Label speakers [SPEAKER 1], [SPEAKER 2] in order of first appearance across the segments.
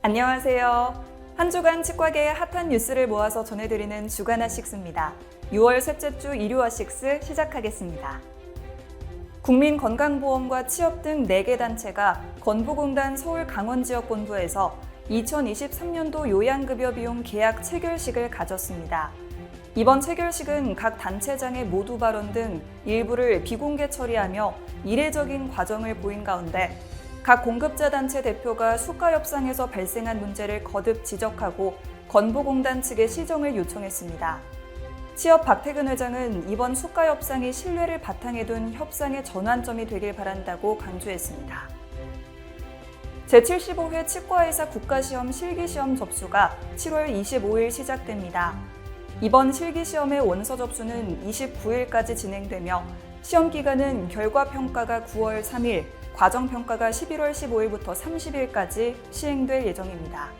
[SPEAKER 1] 안녕하세요. 한 주간 치과계의 핫한 뉴스를 모아서 전해드리는 주간 핫식스입니다. 6월 셋째 주 일요 핫식스 시작하겠습니다. 국민건강보험과 취업 등 4개 단체가 건보공단 서울 강원지역본부에서 2023년도 요양급여 비용 계약 체결식을 가졌습니다. 이번 체결식은 각 단체장의 모두 발언 등 일부를 비공개 처리하며 이례적인 과정을 보인 가운데 각 공급자 단체 대표가 수가 협상에서 발생한 문제를 거듭 지적하고 건보공단 측에 시정을 요청했습니다. 취업 박태근 회장은 이번 수가 협상이 신뢰를 바탕에 둔 협상의 전환점이 되길 바란다고 강조했습니다. 제75회 치과의사 국가시험 실기시험 접수가 7월 25일 시작됩니다. 이번 실기시험의 원서 접수는 29일까지 진행되며 시험 기간은 결과 평가가 9월 3일, 과정 평가가 11월 15일부터 30일까지 시행될 예정입니다.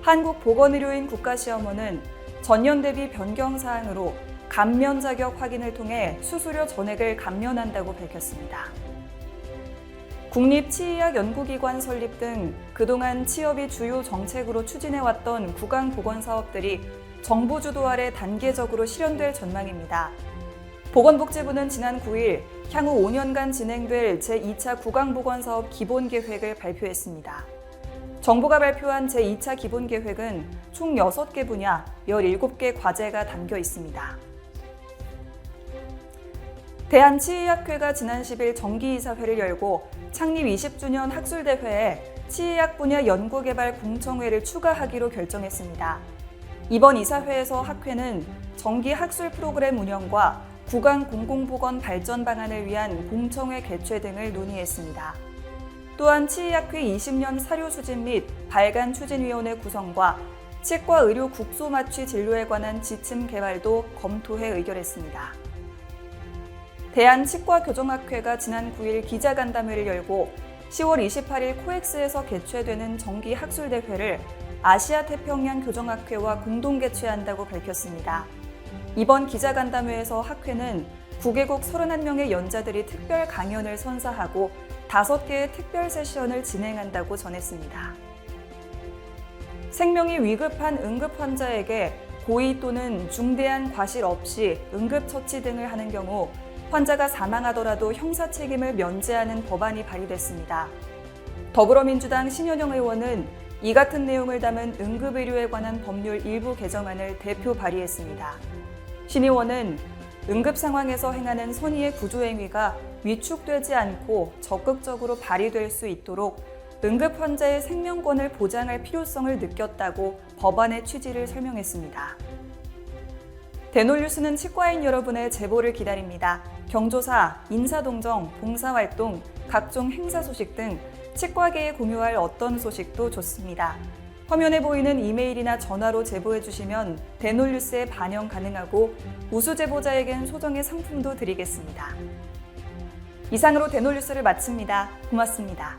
[SPEAKER 1] 한국보건의료인 국가시험원은 전년 대비 변경 사항으로 감면 자격 확인을 통해 수수료 전액을 감면한다고 밝혔습니다. 국립치의학연구기관 설립 등 그동안 취업이 주요 정책으로 추진해왔던 구강 보건 사업들이 정부 주도 아래 단계적으로 실현될 전망입니다. 보건복지부는 지난 9일 향후 5년간 진행될 제2차 구강보건사업 기본계획을 발표했습니다. 정부가 발표한 제2차 기본계획은 총 6개 분야 17개 과제가 담겨 있습니다. 대한치의학회가 지난 10일 정기이사회를 열고 창립 20주년 학술대회에 치의학 분야 연구개발 공청회를 추가하기로 결정했습니다. 이번 이사회에서 학회는 정기 학술 프로그램 운영과 구강 공공보건 발전 방안을 위한 공청회 개최 등을 논의했습니다. 또한 치의학회 20년 사료 수집 및 발간 추진위원회 구성과 치과 의료 국소 맞춤 진료에 관한 지침 개발도 검토해 의결했습니다. 대한치과교정학회가 지난 9일 기자간담회를 열고 10월 28일 코엑스에서 개최되는 정기 학술대회를 아시아 태평양 교정학회와 공동 개최한다고 밝혔습니다. 이번 기자간담회에서 학회는 9개국 31명의 연자들이 특별 강연을 선사하고 5개의 특별 세션을 진행한다고 전했습니다. 생명이 위급한 응급 환자에게 고의 또는 중대한 과실 없이 응급처치 등을 하는 경우 환자가 사망하더라도 형사 책임을 면제하는 법안이 발의됐습니다. 더불어민주당 신현영 의원은 이 같은 내용을 담은 응급의료에 관한 법률 일부 개정안을 대표 발의했습니다. 신 의원은 응급 상황에서 행하는 선의의 구조행위가 위축되지 않고 적극적으로 발휘될 수 있도록 응급 환자의 생명권을 보장할 필요성을 느꼈다고 법안의 취지를 설명했습니다. 대놀뉴스는 치과인 여러분의 제보를 기다립니다. 경조사, 인사동정, 봉사활동, 각종 행사 소식 등 치과계에 공유할 어떤 소식도 좋습니다. 화면에 보이는 이메일이나 전화로 제보해 주시면 대놀뉴스에 반영 가능하고 우수 제보자에겐 소정의 상품도 드리겠습니다. 이상으로 대놀뉴스를 마칩니다. 고맙습니다.